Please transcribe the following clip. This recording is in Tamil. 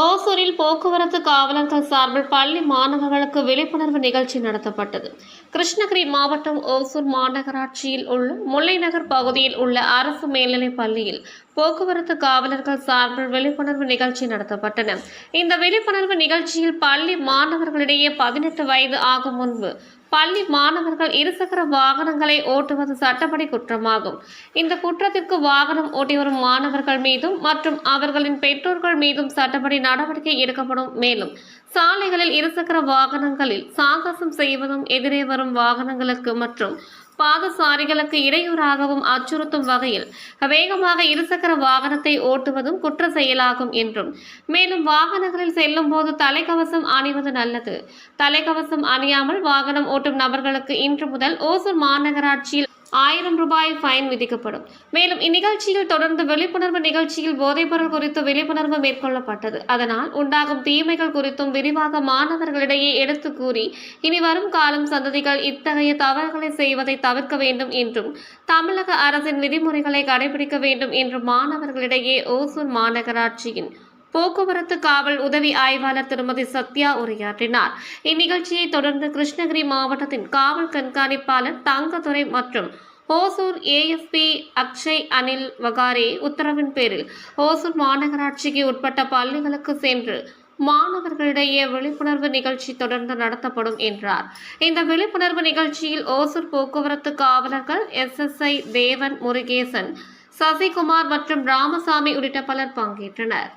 ஓசூரில் போக்குவரத்து காவலர்கள் சார்பில் பள்ளி மாணவர்களுக்கு விழிப்புணர்வு நிகழ்ச்சி நடத்தப்பட்டது. கிருஷ்ணகிரி மாவட்டம் ஓசூர் மாநகராட்சியில் உள்ள முல்லைநகர் பகுதியில் உள்ள அரசு மேல்நிலைப் பள்ளியில் போக்குவரத்து காவலர்கள் சார்பில் விழிப்புணர்வு நிகழ்ச்சி நடத்தப்பட்டன. இந்த விழிப்புணர்வு நிகழ்ச்சியில் பள்ளி மாணவர்களிடையே பதினெட்டு வயது ஆகும் முன்பு பள்ளி மாணவர்கள் இருசக்கர வாகனங்களை ஓட்டுவது சட்டப்படி குற்றமாகும். இந்த குற்றத்திற்கு வாகனம் ஓட்டி வரும் மாணவர்கள் மீதும் மற்றும் அவர்களின் பெற்றோர்கள் மீதும் சட்டப்படி நடவடிக்கை எடுக்கப்படும் மேலும் சாலைகளில் இருசக்கர வாகனங்களில் சாகசம் செய்வதும் எதிரே வரும் வாகனங்களுக்கு மற்றும் பாதசாரிகளுக்கு இடையூறாகவும் அச்சுறுத்தும் வகையில் வேகமாக இருசக்கர வாகனத்தை ஓட்டுவதும் குற்ற செயலாகும் என்றும். மேலும் வாகனங்களில் செல்லும் போது தலைக்கவசம் அணிவது நல்லது. தலைக்கவசம் அணியாமல் வாகனம் ஓட்டும் நபர்களுக்கு இன்று முதல் ஓசூர் மாநகராட்சியில் ஆயிரம் ரூபாய் ஃபைன் விதிக்கப்படும். மேலும் இந்நிகழ்ச்சியில் தொடர்ந்து விழிப்புணர்வு நிகழ்ச்சியில் போதைப்பொருள் குறித்து விழிப்புணர்வு மேற்கொள்ளப்பட்டது. அதனால் உண்டாகும் தீமைகள் குறித்தும் விரிவாக மாணவர்களிடையே எடுத்து கூறி இனி வரும் காலம் சந்ததிகள் இத்தகைய தவறுகளை செய்வதை தவிர்க்க வேண்டும் என்றும் தமிழக அரசின் விதிமுறைகளை கடைபிடிக்க வேண்டும் என்றும் மாணவர்களிடையே ஓசூர் மாநகராட்சியின் போக்குவரத்து காவல் உதவி ஆய்வாளர் திருமதி சத்யா உரையாற்றினார். இந்நிகழ்ச்சியை தொடர்ந்து கிருஷ்ணகிரி மாவட்டத்தின் காவல் கண்காணிப்பாளர் தங்கதுரை மற்றும் ஓசூர் ஏஎஸ்பி அக்ஷய் அனில் வகாரே உத்தரவின் பேரில் ஓசூர் மாநகராட்சிக்கு உட்பட்ட பள்ளிகளுக்கு சென்று மாணவர்களிடையே விழிப்புணர்வு நிகழ்ச்சி தொடர்ந்து நடத்தப்படும் என்றார். இந்த விழிப்புணர்வு நிகழ்ச்சியில் ஓசூர் போக்குவரத்து காவலர்கள் எஸ்எஸ்ஐ தேவன் முருகேசன் சசிகுமார் மற்றும் ராமசாமி உள்ளிட்ட பலர் பங்கேற்றனர்.